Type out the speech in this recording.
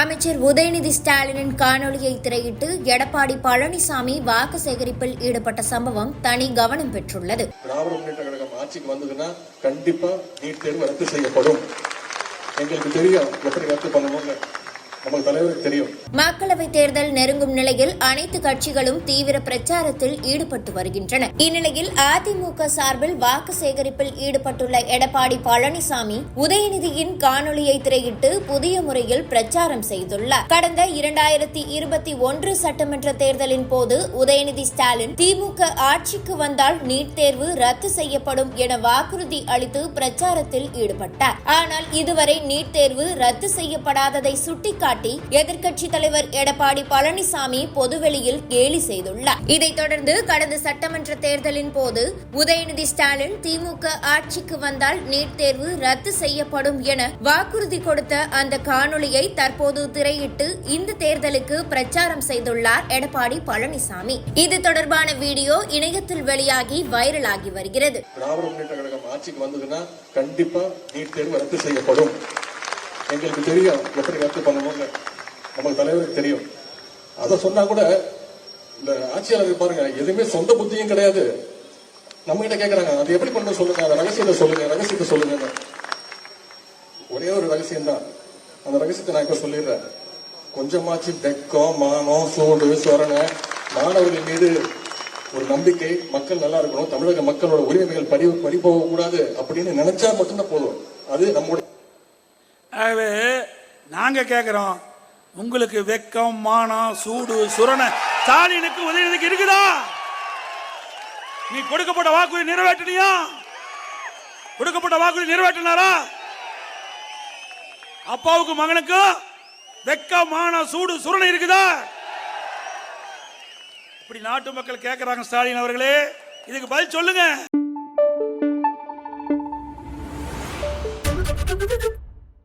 அமைச்சர் உதயநிதி ஸ்டாலினின் காணொலியை திரையிட்டு எடப்பாடி பழனிசாமி வாக்கு சேகரிப்பில் ஈடுபட்ட சம்பவம் தனி கவனம் பெற்றுள்ளது. திராவிட முன்னேற்ற கழகம் ஆட்சிக்கு வந்ததுன்னா கண்டிப்பா நீட் தேர்வு ரத்து செய்யப்படும். எங்களுக்கு தெரியும் எப்படி ரத்து பண்ணணும்னு. மக்களவை தேர்தல் நெருங்கும் நிலையில் அனைத்து கட்சிகளும் தீவிர பிரச்சாரத்தில் ஈடுபட்டு வருகின்றன. இந்நிலையில் அதிமுக சார்பில் வாக்கு சேகரிப்பில் ஈடுபட்டுள்ள எடப்பாடி பழனிசாமி உதயநிதியின் காணொலியை திரையிட்டு புதிய முறையில் பிரச்சாரம் செய்துள்ளார். கடந்த இரண்டாயிரத்தி இருபத்தி ஒன்று சட்டமன்ற தேர்தலின் போது உதயநிதி ஸ்டாலின் திமுக ஆட்சிக்கு வந்தால் நீட் தேர்வு ரத்து செய்யப்படும் என வாக்குறுதி அளித்து பிரச்சாரத்தில் ஈடுபட்டார். ஆனால் இதுவரை நீட் தேர்வு ரத்து செய்யப்படாததை சுட்டிக்காட்டி எதிர்க்கட்சி தலைவர் எடப்பாடி பழனிசாமி பொதுவெளியில் கேலி செய்துள்ளார். இதைத் தொடர்ந்து கடந்த சட்டமன்ற தேர்தலின் போது உதயநிதி ஸ்டாலின் திமுக ஆட்சிக்கு வந்தால் நீட் தேர்வு ரத்து செய்யப்படும் என வாக்குறுதி கொடுத்த அந்த காணொளியை தற்போது திரையிட்டு இந்த தேர்தலுக்கு பிரச்சாரம் செய்துள்ளார் எடப்பாடி பழனிசாமி. இது தொடர்பான வீடியோ இணையத்தில் வெளியாகி வைரலாகி வருகிறது. ஆட்சிக்கு வந்ததுன்னா கண்டிப்பா நீட் தேர்வு ரத்து செய்யப்படும். எங்களுக்கு தெரியும் எப்படி ரத்து பண்ணணும்னு. நமக்கு தலைவருக்கு தெரியும். அதை சொன்னா கூட இந்த ஆட்சியாளர் பாருங்க எதுவுமே சொந்த புத்தியும் கிடையாது. நம்ம கிட்ட கேக்குறாங்க அது எப்படி பண்ண சொல்லுங்க அந்த ரகசியத்தை சொல்லுங்க ரகசியத்தை சொல்லுங்க ஒரே ஒரு ரகசியம் தான் அந்த ரகசியத்தை நான் இப்ப சொல்லிடுறேன். கொஞ்சமாச்சு வெக்கம் மானம் சூடு சொரணை மாணவர்கள் மீது ஒரு நம்பிக்கை மக்கள் நல்லா இருக்கணும் தமிழக மக்களோட உரிமைகள் பறி பறி போகக்கூடாது அப்படின்னு நினைச்சா மட்டும்தான் போதும். அது நம்முடைய ஆகவே நாங்கள் கேட்குறோம் உங்களுக்கு வெக்கம் மானம் சூடு சுரணை ஸ்டாலினுக்கு உதயநிதிக்கு இருக்குதா? நீ கொடுக்கப்பட்ட வாக்குறுதி நிறைவேற்றினியா? கொடுக்கப்பட்ட வாக்குறுதி நிறைவேற்றினாரா? அப்பாவுக்கு மகனுக்கு வெக்க மானம் சூடு சுரணை இருக்குதா? இப்படி நாட்டு மக்கள் கேட்கிறாங்க ஸ்டாலின் அவர்களே. இதுக்கு பதில் சொல்லுங்க.